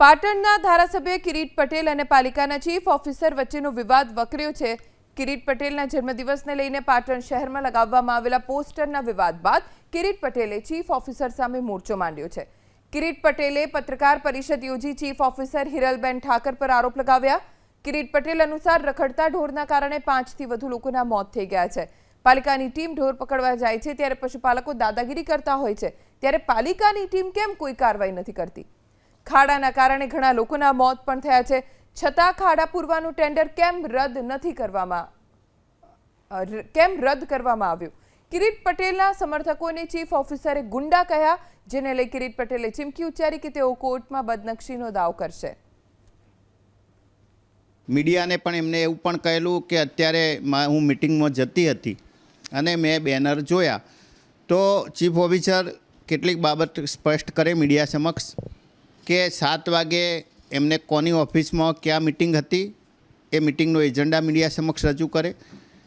પાટણના ધારાસભ્ય કિરીટ પટેલ અને પાલિકાના ચીફ ઓફિસર વચ્ચેનો વિવાદ વકર્યો છે. કિરીટ પટેલના જન્મદિવસને લઈને પાટણ શહેરમાં લગાવવામાં આવેલા પોસ્ટરના વિવાદ બાદ કિરીટ પટેલે ચીફ ઓફિસર સામે મોરચો માંડ્યો છે. કિરીટ પટેલે પત્રકાર પરિષદ યોજી ચીફ ઓફિસર હિરલબેન ઠાકર પર આરોપ લગાવ્યા. કિરીટ પટેલ અનુસાર રખડતા ઢોરના કારણે પાંચથી વધુ લોકોના મોત થઈ ગયા છે. પાલિકાની ટીમ ઢોર પકડવા જાય છે ત્યારે પશુપાલકો દાદાગીરી કરતા હોય છે. ત્યારે પાલિકાની ટીમ કેમ કોઈ કાર્યવાહી નથી કરતી? ખાડાના કારણે ઘણા લોકોના મોત પણ થયા છે. છતાં ખાડા પૂરવાનું ટેન્ડર કેમ રદ નથી કરવામાં? કેમ રદ કરવામાં આવ્યું? કિરીટ પટેલના સમર્થકોને ચીફ ઓફિસરે ગુંડા કહ્યા, જેને લઈ કિરીટ પટેલે ચીમકી ઉચ્ચારી કે તેઓ કોર્ટમાં બદનક્ષીનો દાવ કરશે. મીડિયાને પણ એમને એવું પણ કહેલું કે અત્યારે હું મિટિંગમાં જતી હતી અને મેં બેનર જોયા. તો ચીફ ઓફિસર કેટલીક બાબત સ્પષ્ટ કરે મીડિયા સમક્ષ. કે સાત વાગે એમને કોની ઓફિસમાં ક્યાં મિટિંગ હતી એ મિટિંગનો એજન્ડા મીડિયા સમક્ષ રજૂ કરે.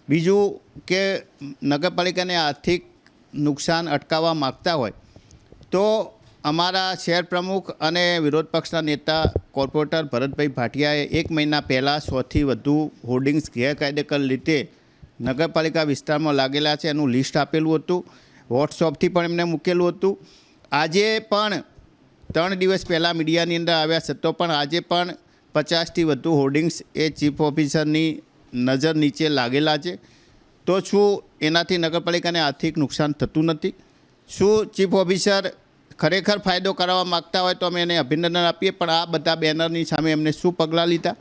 બીજું કે નગરપાલિકાને આર્થિક નુકસાન અટકાવવા માગતા હોય તો અમારા શહેર પ્રમુખ અને વિરોધ પક્ષના નેતા કોર્પોરેટર ભરતભાઈ ભાટિયાએ એક મહિના પહેલાં સોથી વધુ હોર્ડિંગ્સ ગેરકાયદેસર રીતે નગરપાલિકા વિસ્તારમાં લાગેલા છે એનું લિસ્ટ આપેલું હતું. વોટ્સઅપથી પણ એમને મૂકેલું હતું. આજે પણ ત્રણ દિવસ પહેલાં મીડિયાની અંદર આવ્યા છતાં પણ આજે પણ પચાસથી વધુ હોર્ડિંગ્સ એ ચીફ ઓફિસરની નજર નીચે લાગેલા છે. તો શું એનાથી નગરપાલિકાને આર્થિક નુકસાન થતું નથી? શું ચીફ ઓફિસર ખરેખર ફાયદો કરાવવા માગતા હોય તો અમે એને અભિનંદન આપીએ, પણ આ બધા બેનરની સામે એમને શું પગલાં લીધા?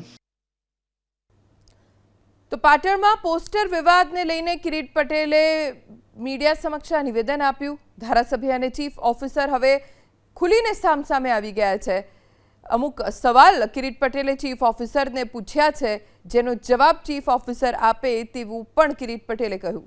તો પાટણમાં પોસ્ટર વિવાદને લઈને કિરીટ પટેલે મીડિયા સમક્ષ નિવેદન આપ્યું. ધારાસભ્ય અને ચીફ ઓફિસર હવે ખુલીને સામસામે આવી ગયા છે. અમુક સવાલ કિરીટ પટેલે ચીફ ઓફિસરને પૂછ્યા છે. જેનો જવાબ ચીફ ઓફિસર આપે તેવું પણ કિરીટ પટેલે કહ્યું.